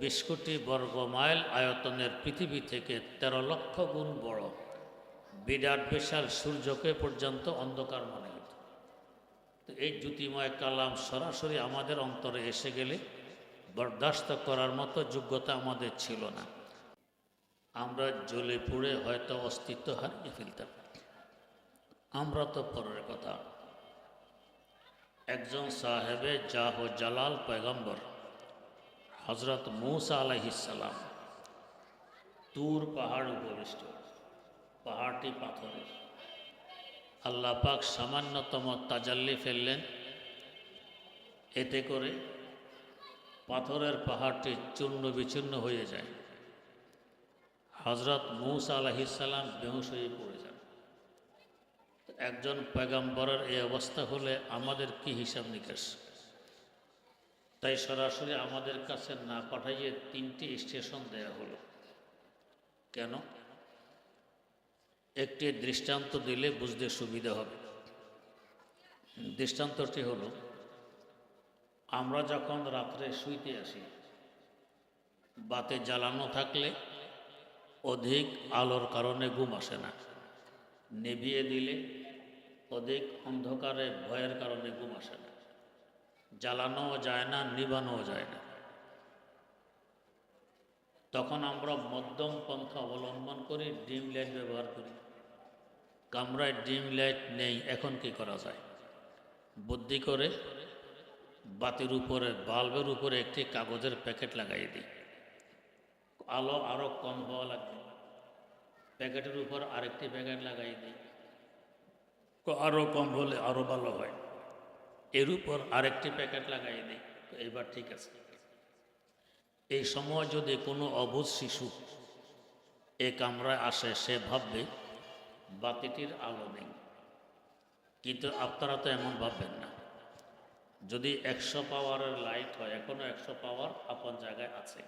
বিশ কোটি বর্গ মাইল আয়তনের পৃথিবী থেকে তেরো লক্ষ গুণ বড়। বিরাট বিশাল সূর্যকে পর্যন্ত অন্ধকার মনে হতো তো এই জ্যোতিময় কালাম সরাসরি আমাদের অন্তরে এসে গেলে বরদাস্ত করার মতো যোগ্যতা আমাদের ছিল না। আমরা জ্বলে পুড়ে হয়তো অস্তিত্ব হারিয়ে ফেলতাম। আমরা তো পরের কথা। একজন সাহেবে জাহ জালাল পয়গম্বর হজরত মৌসা আলাইহিসাল্লাম তুর পাহাড় উপবিষ্ট পাহাড়টি পাথরের। আল্লাহ পাক সামান্যতম তাজাল্লি ফেললেন, এতে করে পাথরের পাহাড়টি চূর্ণ বিচূর্ণ হয়ে যায়। হজরত মৌসা আলাহিসাল্লাম বেহুশ হয়ে পড়ে যান। একজন পেগম্বরের এই অবস্থা হলে আমাদের কি হিসাব নিকাশ? তাই সরাসরি আমাদের কাছে না পাঠাইয়ে তিনটি স্টেশন দেয়া হলো। কেন? একটি দৃষ্টান্ত দিলে বুঝতে সুবিধা হবে। দৃষ্টান্তটি হলো, আমরা যখন রাত্রে শুইতে আসি, বাতে জ্বালানো থাকলে অধিক আলোর কারণে ঘুম আসে না। নেভিয়ে দিলে অধিক অন্ধকারে ভয়ের কারণে ঘুম আসে না। জ্বালানোও যায় না নিবানোও যায় না। তখন আমরা মধ্যম পন্থা অবলম্বন করি, ডিম লাইট ব্যবহার করি। কামরায় ডিম লাইট নেই, এখন কি করা যায়? বুদ্ধি করে বাতির উপরে, বাল্বের উপরে একটি কাগজের প্যাকেট লাগাই দিই। আলো আরও কম হওয়া লাগবে। প্যাকেটের উপর আরেকটি প্যাকেট লাগাই দিই। আরও কম হলে আরও ভালো হয়। এর উপর আরেকটি প্যাকেট লাগাই দিই, তো এবার ঠিক আছে। এই সময় যদি কোনো অবুধ শিশু এ কামরায় আসে, সে ভাববে, বাতিটির আলো নেই। কিন্তু আপনারা তো এমন ভাববেন না। যদি একশো পাওয়ারের লাইট হয় এখনও একশো পাওয়ার আপন জায়গায় আছে।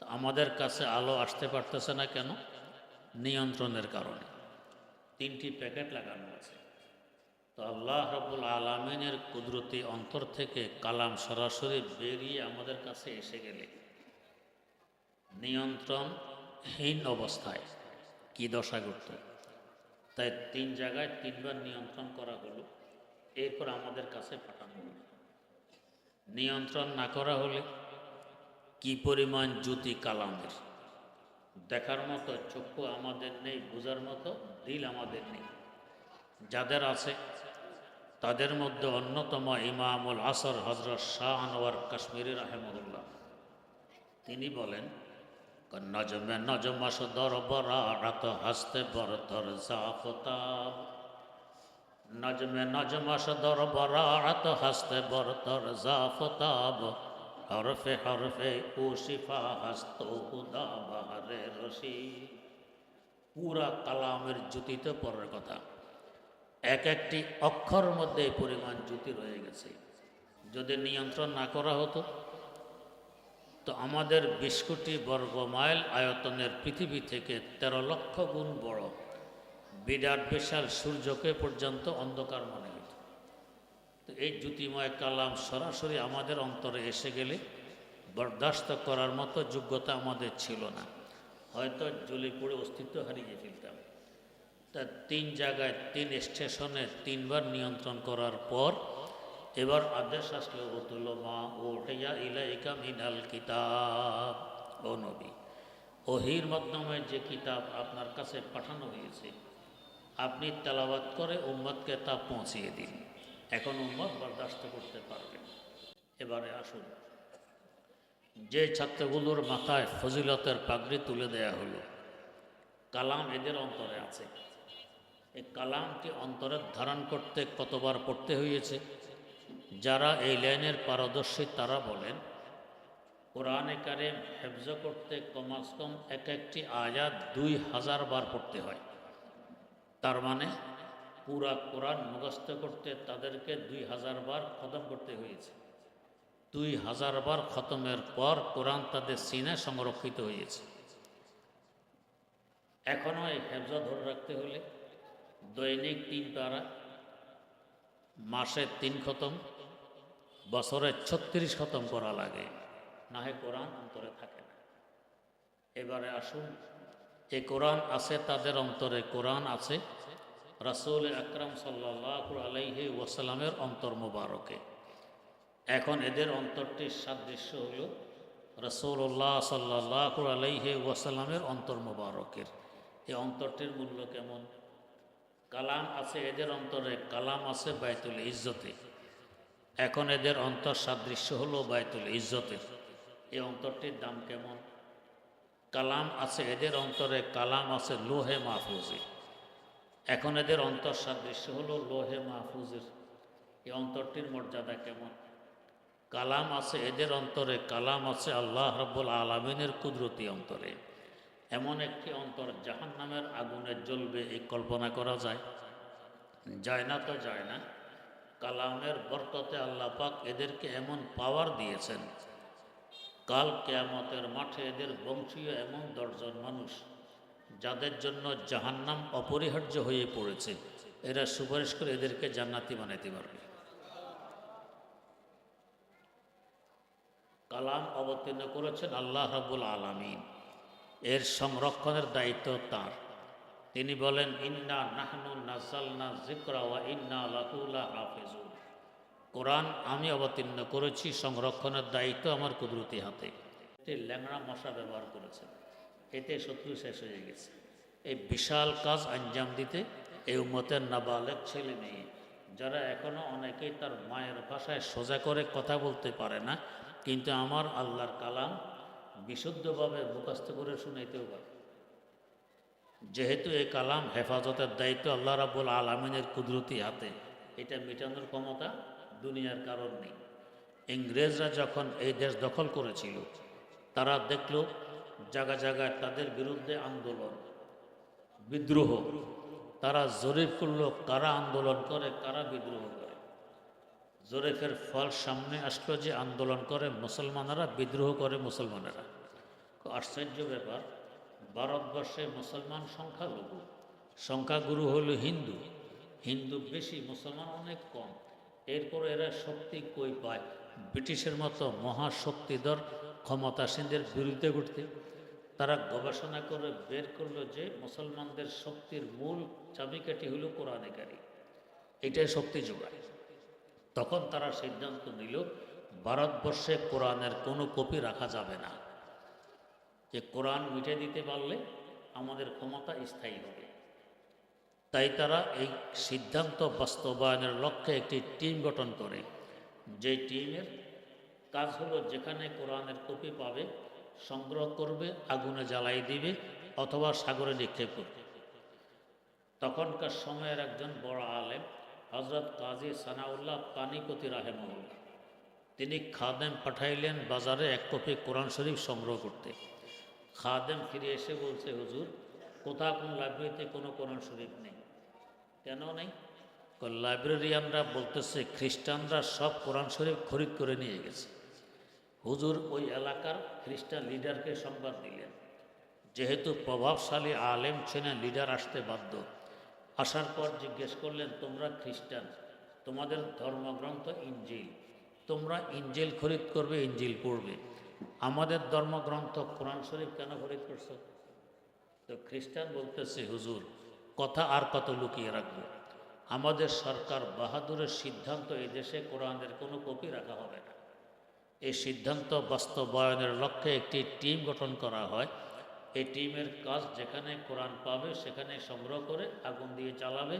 তো আমাদের কাছে আলো আসতে পারতেছে না কেন? নিয়ন্ত্রণের কারণে। তিনটি প্যাকেট লাগানো আছে। তো আল্লাহ রবুল আলমিনের কুদরতি অন্তর থেকে কালাম সরাসরি বেরিয়ে আমাদের কাছে এসে গেলে। নিয়ন্ত্রণহীন অবস্থায় কি দশা করত তাই তিন জায়গায় তিনবার নিয়ন্ত্রণ করা হলো, এরপর আমাদের কাছে পাঠানো হলো। নিয়ন্ত্রণ না করা হলে কি পরিমাণ জ্যোতি কালামের? দেখার মতো চক্ষু আমাদের নেই, বোঝার মতো দিল আমাদের নেই। যাদের আছে তাদের মধ্যে অন্যতম ইমামুল আসর হজরত শাহ আনোয়ার কাশ্মীরি রাহেমুল্লাহ তিনি বলেন, নজমে নজমাস দর বরাত হাসতে বরতর জাফতাব নজমে নজমাস দর বরাত হাসতে বরতর জাফতাব হরফে হরফে কুশিফা শিফা হাস্ত হুদা বাহারে রশি। পুরা কালামের জ্যোতিতে পরের কথা। এক একটি অক্ষর মধ্যে পরিমাণ জ্যোতি রয়ে গেছে। যদি নিয়ন্ত্রণ না করা হতো, তো আমাদের বিশ কোটি বর্গ মাইল আয়তনের পৃথিবী থেকে তেরো লক্ষ গুণ বড়। বিরাট বিশাল সূর্যকে পর্যন্ত অন্ধকার মনে হতো তো এই জ্যোতিময় কালাম সরাসরি আমাদের অন্তরে এসে গেলে বরদাস্ত করার মতো যোগ্যতা আমাদের ছিল না। হয়তো জ্বলে পড়ে অস্তিত্ব হারিয়ে ফেলতাম। তা তিন জায়গায়, তিন স্টেশনে তিনবার নিয়ন্ত্রণ করার পর এবার আদেশ আসলে ওতুল মা ও হেয়া ইলাইকা মিনাল কিতাব। ও নবী, ওহির মাধ্যমে যে কিতাব আপনার কাছে পাঠানো হয়েছে, আপনি তেলাবাত করে উম্মদকে তা পৌঁছিয়ে দিন। এখন উম্মত বরদাস্ত করতে পারবেন এবারে আসুন, যে ছাত্রগুলোর মাথায় ফজিলতের পাগড়ি তুলে দেয়া হলো, কালাম এদের অন্তরে আছে। এই কালামটি অন্তরে ধারণ করতে কতবার পড়তে হয়েছে যারা এই লাইনের পারদর্শী তারা বলেন, কোরআনে কারিম হেফজ করতে কমাস কম এক একটি আয়াত দুই হাজার বার পড়তে হয়। তার মানে পুরা কোরআন মুখস্থ করতে তাদেরকে দুই হাজার বার খতম করতে হয়েছে দুই হাজার বার খতমের পর কোরআন তাদের সিনে সংরক্ষিত হয়েছে এখনও এই হেফজা ধরে রাখতে হলে দৈনিক তিন তারা, মাসে তিন খতম, বছরে ছত্রিশ খতম করা লাগে। না হয় কোরআন, অন্তরে থাকে না। এবারে আসুন এই কোরআন আছে তাদের অন্তরে, কোরআন আছে রাসুল আকরাম সাল্লাহ আলাইহি ওয়াসালামের অন্তর মোবারকে। এখন এদের অন্তরটির সাদৃশ্য হল রসৌল্লাহ সাল্লাহ আলাইহি ওয়াসাল্লামের অন্তর মোবারকের। এই অন্তরটির মূল্য কেমন? কালাম আছে, এদের অন্তরে কালাম আছে বায়তুল ইজ্জতে। এখন এদের অন্তর সাদৃশ্য হলো বায়তুল ইজ্জতের এই অন্তরটির দাম কেমন? কালাম আছে, এদের অন্তরে কালাম আছে লোহে মাহফুজে। এখন এদের অন্তর সাদৃশ্য হলো লোহে মাহফুজের। এই অন্তরটির মর্যাদা কেমন? কালাম আছে, এদের অন্তরে কালাম আছে আল্লাহ রব্বুল আলমিনের কুদরতি অন্তরে। এমন একটি অন্তর জাহান নামের আগুনে জ্বলবে এই কল্পনা করা যায়। যায় না তো যায় না। কালামের বরকতে আল্লাহ পাক এদেরকে এমন পাওয়ার দিয়েছেন। কাল কেয়ামতের মাঠে এদের বংশীয় এমন দশজন মানুষ, যাদের জন্য জাহান্নাম অপরিহার্য হয়ে পড়েছে, এরা সুপারিশ করে এদেরকে জান্নাতি বানাইতে পারবে। কালাম অবতীর্ণ করেছেন আল্লাহ রাবুল আলমিন। এর সংরক্ষণের দায়িত্ব তার। তিনি বলেন, ইন্না নাহনু নাজালনা জিকরা ওয়া ইন্না লাহুলা হাফিজুন কোরআন আমি অবতীর্ণ করেছি, সংরক্ষণের দায়িত্ব আমার কুদরতি হাতে। একটি ল্যাংড়া মশা ব্যবহার করেছেন এতে শত্রু শেষ হয়ে গেছে। এই বিশাল কাজ আঞ্জাম দিতে এই উম্মতের নাবালেক ছেলে মেয়ে, যারা এখনও অনেকেই তার মায়ের ভাষায় সোজা করে কথা বলতে পারে না, কিন্তু আমার আল্লাহর কালাম বিশুদ্ধভাবে মুখস্থ করে শুনাইতেও পারে। যেহেতু এই কালাম হেফাজতের দায়িত্ব আল্লাহ রাবুল আলমিনের কুদরতি হাতে, এটা মেটানোর ক্ষমতা দুনিয়ার কারণ নেই। ইংরেজরা যখন এই দেশ দখল করেছিল, তারা দেখল জায়গা জায়গায় তাদের বিরুদ্ধে আন্দোলন, বিদ্রোহ। তারা জরিপ করল, কারা আন্দোলন করে, কারা বিদ্রোহ করে। জরিফের ফল সামনে আসলো যে আন্দোলন করে মুসলমানেরা, বিদ্রোহ করে মুসলমানেরা। আশ্চর্য ব্যাপার, ভারতবর্ষে মুসলমান সংখ্যালঘু, সংখ্যাগুরু হলো হিন্দু। হিন্দু বেশি, মুসলমান অনেক কম। এরপর এরা শক্তি কই পায়? ব্রিটিশের মতো মহাশক্তিধর, ক্ষমতাসীনদের বিরুদ্ধে ঘটতে তারা গবেষণা করে বের করল যে মুসলমানদের শক্তির মূল চাবিকাঠি হলো কোরআনিকারী। এটাই শক্তি যোগায়। তখন তারা সিদ্ধান্ত নিল, ভারতবর্ষে কোরআনের কোনো কপি রাখা যাবে না। যে কোরআন মিটে দিতে পারলে আমাদের ক্ষমতা স্থায়ী হবে। তাই তারা এই সিদ্ধান্ত বাস্তবায়নের লক্ষ্যে একটি টিম গঠন করে। যে টিমের কাজ হলো যেখানে কোরআনের কপি পাবে, সংগ্রহ করবে, আগুনে জ্বালাই দিবে অথবা সাগরে নিক্ষেপ করবে। তখনকার সময়ের একজন বড় আলেম হজরত কাজী সানাউল্লাহ পানিপতি রাহেমউল্লাহ তিনি খাদেম পাঠাইলেন বাজারে এক কপি কোরআন শরীফ সংগ্রহ করতে। খাদেম ফিরে এসে বলছে, হুজুর, কোথাও কোন লাইব্রেরিতে কোনো কোরআন শরীফ নেই। কেন নেই? লাইব্রেরিয়ানরা বলতেছে, খ্রিস্টানরা সব কোরআন শরীফ খরিদ করে নিয়ে গেছে। হুজুর, ওই এলাকার খ্রিস্টান লিডারকে সংবাদ দিলেন। যেহেতু প্রভাবশালী আলেম ছিলেন, লিডার আসতে বাধ্য। আসার পর জিজ্ঞেস করলেন, তোমরা খ্রিস্টান, তোমাদের ধর্মগ্রন্থ ইঞ্জিল, তোমরা ইঞ্জিল খরিদ করবে, ইঞ্জিল পড়বে। আমাদের ধর্মগ্রন্থ কোরআন শরীফ কেন খরিদ করছ? তো খ্রিস্টান বলতেছে, হুজুর, কথা আর কত লুকিয়ে রাখব? আমাদের সরকার বাহাদুরের সিদ্ধান্ত এই দেশে কোরআনের কোনো কপি রাখা হবে না। এই সিদ্ধান্ত বাস্তবায়নের লক্ষ্যে একটি টিম গঠন করা হয়। এই টিমের কাজ যেখানে কোরআন পাবে, সেখানে সংগ্রহ করে আগুন দিয়ে চালাবে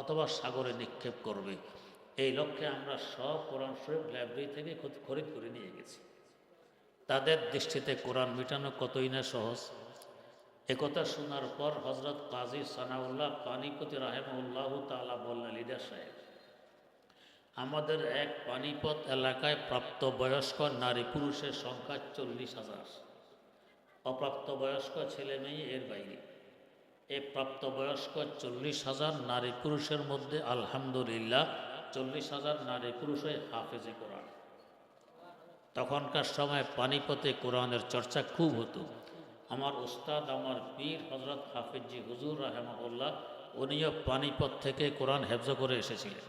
অথবা সাগরে নিক্ষেপ করবে। এই লক্ষ্যে আমরা সব কোরআন শরীফ লাইব্রেরি থেকে খরিদ করে নিয়ে গেছি। তাদের দৃষ্টিতে কোরআন মেটানো কতই না সহজ। একথা শোনার পর হজরত কাজী সানাউল্লাহ পানিপতি রাহেমউল্লাহ তালা বললেন, লিডার সাহেব, আমাদের এক পানিপথ এলাকায় প্রাপ্ত বয়স্ক নারী পুরুষের সংখ্যা চল্লিশ হাজার। অপ্রাপ্তবয়স্ক ছেলে মেয়ে এর বাইরে। এ প্রাপ্তবয়স্ক চল্লিশ হাজার নারী পুরুষের মধ্যে আলহামদুলিল্লাহ চল্লিশ হাজার নারী পুরুষই হাফেজে কোরআন। তখনকার সময় পানিপথে কোরআনের চর্চা খুব হতো। আমার উস্তাদ, আমার পীর হজরত হাফিজি হুজুর রাহেমাহুল্লাহ, উনিও পানিপথ থেকে কোরআন হেফজ করে এসেছিলেন।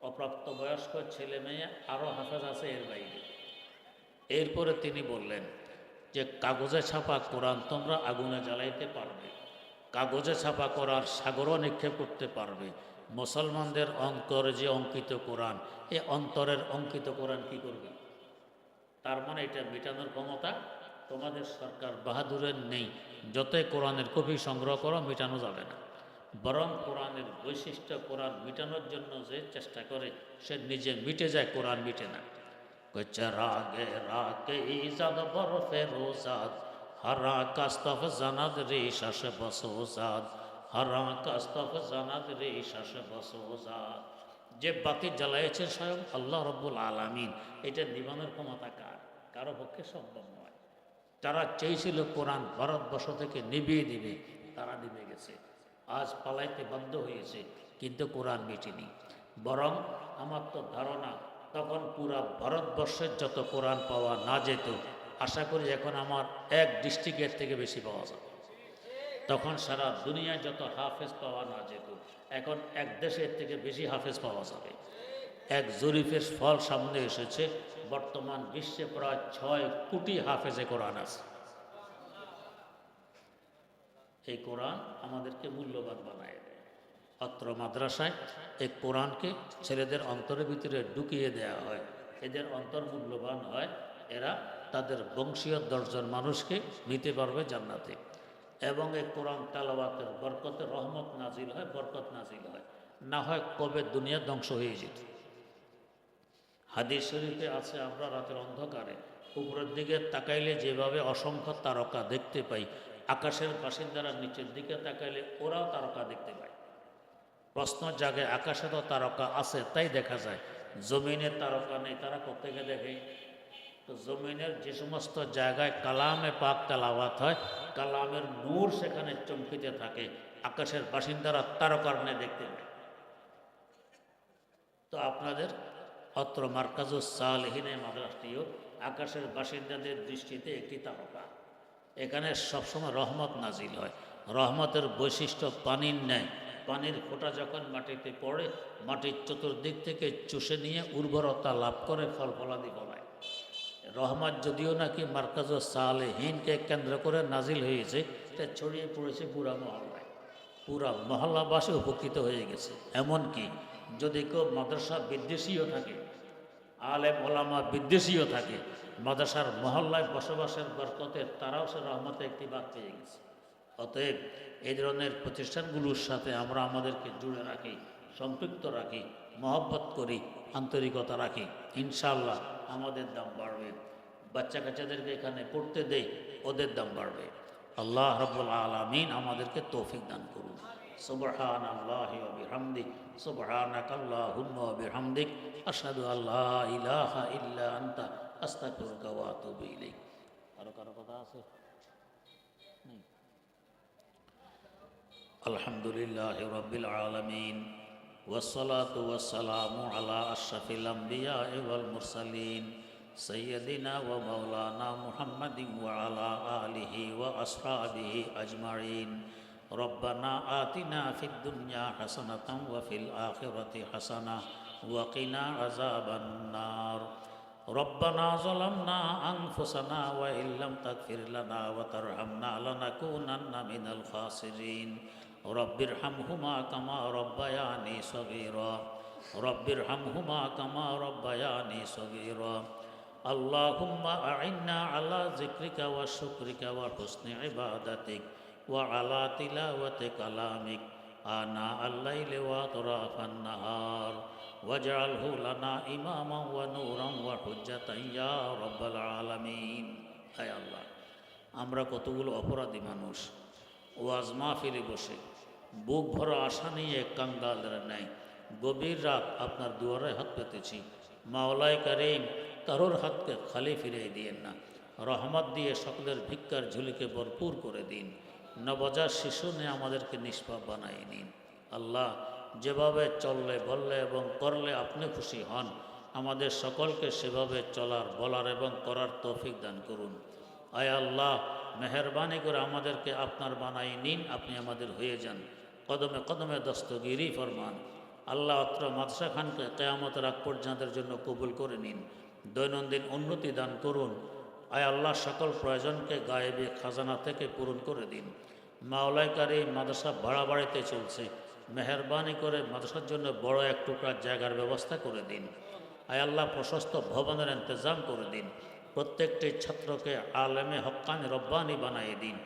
অপ্রাপ্তবয়স্ক ছেলে মেয়ে আরও হাফেজ আছে এর বাইরে। এরপরে তিনি বললেন যে কাগজে ছাপা কোরআন তোমরা আগুনে জ্বালাইতে পারবে। কাগজে ছাপা করার সাগরও নিক্ষেপ করতে পারবে। মুসলমানদের অন্তরে যে অঙ্কিত কোরআন এ অন্তরের অঙ্কিত কোরআন কি করবে? তার মানে এটা মেটানোর ক্ষমতা তোমাদের সরকার বাহাদুরের নেই। যতই কোরআনের কপি সংগ্রহ করো, মেটানো যাবে না। বরং কোরআনের বৈশিষ্ট্য কোরআন মেটানোর জন্য যে চেষ্টা করে, সে নিজে মিটে যায়, কোরআন মিটে না। রাগে ইজাদ বরফে রোজাদ। হরা কাস্তফ জানাদ রে শাসে বসোজাদ। হরা কাস্তফ জানাদ রে শাসে বসোজাদ। যে বাতি জ্বালাইছে স্বয়ং আল্লাহ রব্বুল আলামিন। এটা নিবানোর ক্ষমতা কার? কারও পক্ষে সম্ভব নয়। তারা চেয়েছিল কোরআন ভারতবর্ষ থেকে নিবিয়ে দিবে, তারা নিভে গেছে। আজ পালাইতে বাধ্য হয়েছে, কিন্তু কোরআন মিটেনি। বরং আমার তো ধারণা তখন পুরা ভারতবর্ষের যত কোরআন পাওয়া না যেত, আশা করি এখন আমার এক ডিস্ট্রিক্টের থেকে বেশি পাওয়া যাবে। তখন সারা দুনিয়ায় যত হাফেজ পাওয়া না যেত, এখন এক দেশের থেকে বেশি হাফেজ পাওয়া যাবে। এক জরিফের ফল সামনে এসেছে, বর্তমান বিশ্বে প্রায় ছয় কোটি হাফেজে কোরআন আছে। এই কোরআন আমাদেরকে মূল্যবান বানায়। অত্র মাদ্রাসায় এই কোরআনকে ছেলেদের অন্তরের ভিতরে ঢুকিয়ে দেওয়া হয়। এদের অন্তর মূল্যবান হয়, এরা তাদের বংশীয় দশজন মানুষকে নিতে পারবে জান্নাতে। এবং এই কোরআন তালাবাতের বরকতে রহমত নাজিল হয়, বরকত নাজিল হয়। না হয় কবে দুনিয়া ধ্বংস হয়ে যেত। হাদিস শরীফে আছে, আমরা রাতের অন্ধকারে উপরের দিকে তাকাইলে যেভাবে অসংখ্য তারকা দেখতে পাই, আকাশের বাসিন্দারা নিচের দিকে তাকাইলে ওরাও তারকা দেখতে পায়। প্রশ্ন জাগে, আকাশে তো তারকা আছে, তাই দেখা যায়। জমিনের তারকা নেই, তারা কোথেকে দেখে? তো জমিনের যে সমস্ত জায়গায় কালামে পাক তালাওয়াত হয়, কালামের নূর সেখানে চমকিতে থাকে। আকাশের বাসিন্দারা তারকার নেই দেখতে তো আপনাদের অত্র মার্কাজুস সালহিনে মাদ্রাসটিও আকাশের বাসিন্দাদের দৃষ্টিতে একটি তারকা। এখানে সবসময় রহমত নাজিল হয়। রহমতের বৈশিষ্ট্য পানির ন্যায়। পানির ফোঁটা যখন মাটিতে পড়ে, মাটির চতুর্দিক থেকে চুষে নিয়ে উর্বরতা লাভ করে ফল ফলাদি ফলায় রহমত যদিও নাকি মার্কাজ সালেহীনকে কেন্দ্র করে নাজিল হয়েছে, তা ছড়িয়ে পড়েছে পুরা মহল্লায়। পুরা মহল্লাবাসী উপকৃত হয়ে গেছে। এমনকি যদি কেউ মাদ্রাসা বিদ্বেষীও থাকে আলে ওলামা বিদ্বেষীও থাকে, মাদ্রাসার মহল্লায় বসবাসের বরকতে তারাও সে রহমতে একটি বাদ পেয়ে গেছে। অতএব এই ধরনের প্রতিষ্ঠানগুলোর সাথে আমরা আমাদেরকে জুড়ে রাখি, সম্পৃক্ত রাখি, মহব্বত করি, আন্তরিকতা রাখি। ইনশাল্লাহ আমাদের দাম বাড়বে। বাচ্চা কাচ্চাদেরকে এখানে পড়তে দেই, ওদের দাম বাড়বে। আল্লাহ রব্বুল আলমিন আমাদেরকে তৌফিক দান করুন। সুবহান আল্লাহ বিহামদিক সুবহানাক আল্লাহুম্মা বিহামদিক আশহাদু আল্লা ইলাহা ইল্লা আনতা, আস্তাগফিরুকা ওয়া আরও কারও কথা আছে? الحمد لله رب العالمين والصلاة والسلام على أشرف الأنبياء والمرسلين سيدنا ومولانا محمد وعلى آله وأصحابه أجمعين. ربنا آتنا في الدنيا حسنة وفي الآخرة حسنة وقنا عذاب النار. ربنا ظلمنا أنفسنا وإن لم تغفر لنا وترحمنا لنكونن من الخاسرين. رب ارحمهما كما ربياني صغيرا رب ارحمهما كما ربياني صغيرا اللهم أعنا على ذكرك وشكرك وحسن عبادتك وعلى تلاوة كلامك آناء الليل وأطراف النهار واجعله لنا إماما ونورا وحجة يا رب العالمين হায় আল্লাহ আমরা কতগুলো অপরাধী মানুষ ওয়াজ মাহফিলে বসে। বুক ভরা আশা নিয়ে কাঙ্গালের নেয়। গভীর রাত আপনার দুয়ারে হাত পেতেছি। মাওলাই কারিম কারোর হাতকে খালি ফিরিয়ে দিয়েন না। রহমত দিয়ে সকলের ভিক্ষার ঝুলিকে ভরপুর করে দিন। নবজার শিশু নিয়ে আমাদেরকে নিষ্পাপ বানাই নিন। আল্লাহ যেভাবে চললে, বললে এবং করলে আপনি খুশি হন, আমাদের সকলকে সেভাবে চলার, বলার এবং করার তৌফিক দান করুন। আয় আল্লাহ মেহরবানি করে আমাদেরকে আপনার বানাই নিন, আপনি আমাদের হয়ে যান। কদমে কদমে দস্তগিরি ফরমান। আল্লাহ অত্র মাদশা খানকে কেয়ামতের আগ পর্যন্তের জন্য কবুল করে নিন। দৈনন্দিন উন্নতি দান করুন। আয় আল্লাহ সকল প্রয়োজনকে গায়েবে খাজানা থেকে পূরণ করে দিন। মাওলাইকারী মাদ্রাসা ভাড়া বাড়িতে চলছে। মেহরবানি করে মাদ্রাসার জন্য বড় এক টুকরা জায়গার ব্যবস্থা করে দিন। আয় আল্লাহ প্রশস্ত ভবনের ইন্তজাম করে দিন। প্রত্যেকটি ছাত্রকে আলেমে হক্কানি রব্বানি বানিয়ে দিন।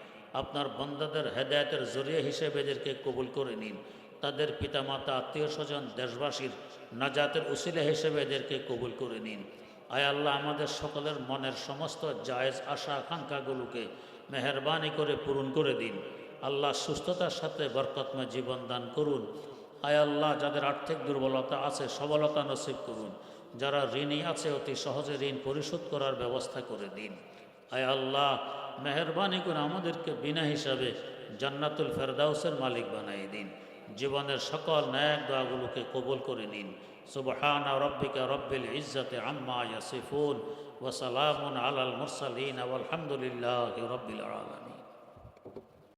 আপনার বন্দাদের হেদায়তের জরিয়ে হিসেবে এদেরকে কবুল করে নিন। তাদের পিতামাতা আত্মীয় স্বজন দেশবাসীর নাজাতের উসিলা হিসেবে এদেরকে কবুল করে নিন। আয় আল্লাহ, আমাদের সকলের মনের সমস্ত জায়েজ আশা আকাঙ্ক্ষাগুলোকে মেহরবানি করে পূরণ করে দিন। আল্লাহ সুস্থতার সাথে বরকতময় জীবন দান করুন। আয় আল্লাহ, যাদের আর্থিক দুর্বলতা আছে, সবলতা নসিব করুন। যারা ঋণী আছে, অতি সহজে ঋণ পরিশোধ করার ব্যবস্থা করে দিন। আয় আল্লাহ, মেহরবানি করে আমাদেরকে বিনা হিসাবে জান্নাতুল ফেরদাউসের মালিক বানিয়ে দিন। জীবনের সকল ন্যায় দোয়াগুলোকে কবুল করে নিন। সুবহান রব্বিকা রব্বিল ইজ্জতে আম্মা ইয়াসিফুন ওয়াসালামুন আলাল মুরসালিন আলহামদুলিল্লাহ রব্বিল আলামিন।